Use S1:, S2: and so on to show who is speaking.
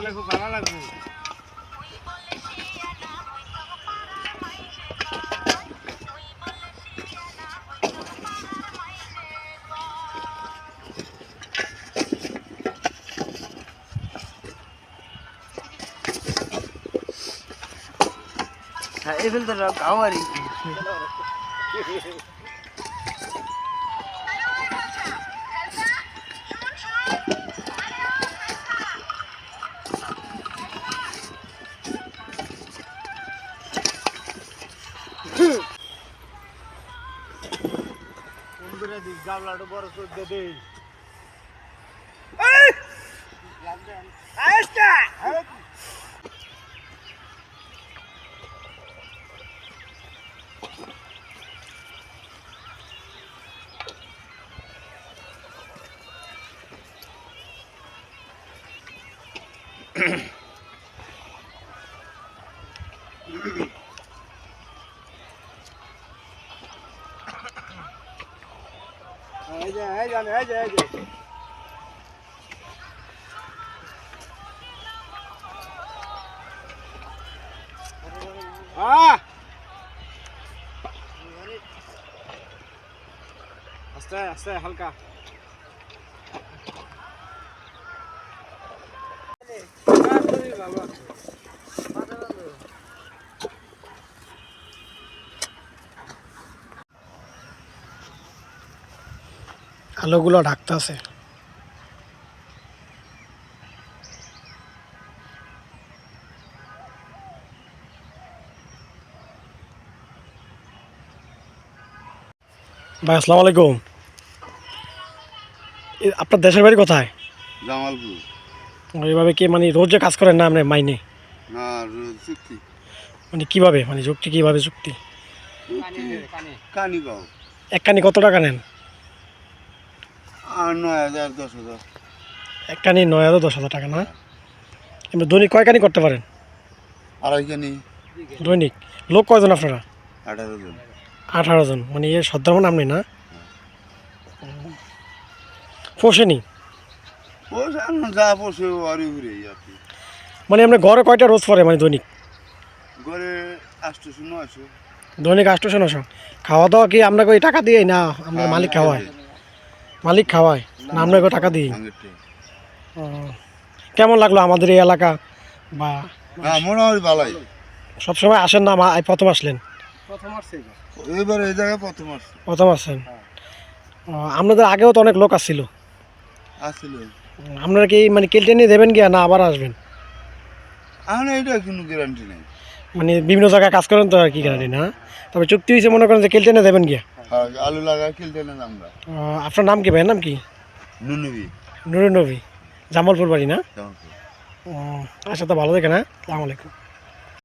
S1: করলে খুব ভালো লাগবে
S2: হ্যাঁ এই ফিল্টারটা গাওয়ারি
S1: কুম্ভীরে দিক গাবলাটা বড় চোদ্দ দেই এই! যে এই জানে এই যে এই যে আহ আস্তে আস্তে হালকা বাবা
S3: আলোগুলো ঢাকতে আছে ভাই আসসালামু আলাইকুম। আপনার দেশের বাড়ি কোথায়?
S4: জামালপুর।
S3: এইভাবে কি মানে রোজ যে কাজ করেন না আপনি মাইনে?
S4: না চুক্তি।
S3: মানে কীভাবে? মানে যুক্তি কীভাবে যুক্তি
S4: কানি পাও
S3: একখানি কত টাকা নেন?
S4: আর নয় হাজার দশ হাজার।
S3: একখানি নয় হাজার দশ হাজার টাকা না? এমনি দৈনিক কয়খানি করতে পারেন?
S4: আড়াই কানি
S3: দৈনিক? লোক কয়জন আপনারা?
S4: আঠারো জন।
S3: আঠারো জন। মানে এ সর্দার মানে আপনি না? পোষেনি
S4: যা পড়ছে আরে ঘুরে
S3: মানে আপনি ঘরে কয়টা রোজ পড়ে মানে দৈনিক?
S4: ঘরে শুনো আসো
S3: দৈনিক আটশোশো নশো খাওয়া দাওয়া কি আপনাকে ওই টাকা দিয়ে না আপনার মালিক খাওয়ায়? মালিক খাওয়ায় না আপনাকে টাকা দিই? কেমন লাগল আমাদের এই এলাকা? বা
S4: হ্যাঁ মোটামুটি ভালোই।
S3: সবসময় আসেন না মা- প্রথম আসলেন?
S1: প্রথম আসছে
S4: এবার। এই জায়গায় প্রথম আসছে।
S3: প্রথম আসছেন? ও, আপনাদের আগেও তো অনেক লোক আসছিল।
S4: আসছিল।
S3: আপনারা কি মানে কেলটে নিয়ে দেবেন গিয়া না আবার আসবেন?
S4: এখন এইটা কোনো গ্যারান্টি নেই।
S3: মানে বিভিন্ন জায়গায় কাজ করেন তো আর কি গ্যারান্টি না? তবে চুক্তি হয়েছে মনে করেন যে কেলটে নিয়ে দেবেন গিয়া?
S4: আলু লাগা কিনতে না আমরা।
S3: আপনার নাম কি ভাইয়ের নাম কি?
S4: নুনবি।
S3: নুরুনবী জামালপুর বাড়ি না? আচ্ছা তো ভালো দেখে না আসসালামু আলাইকুম।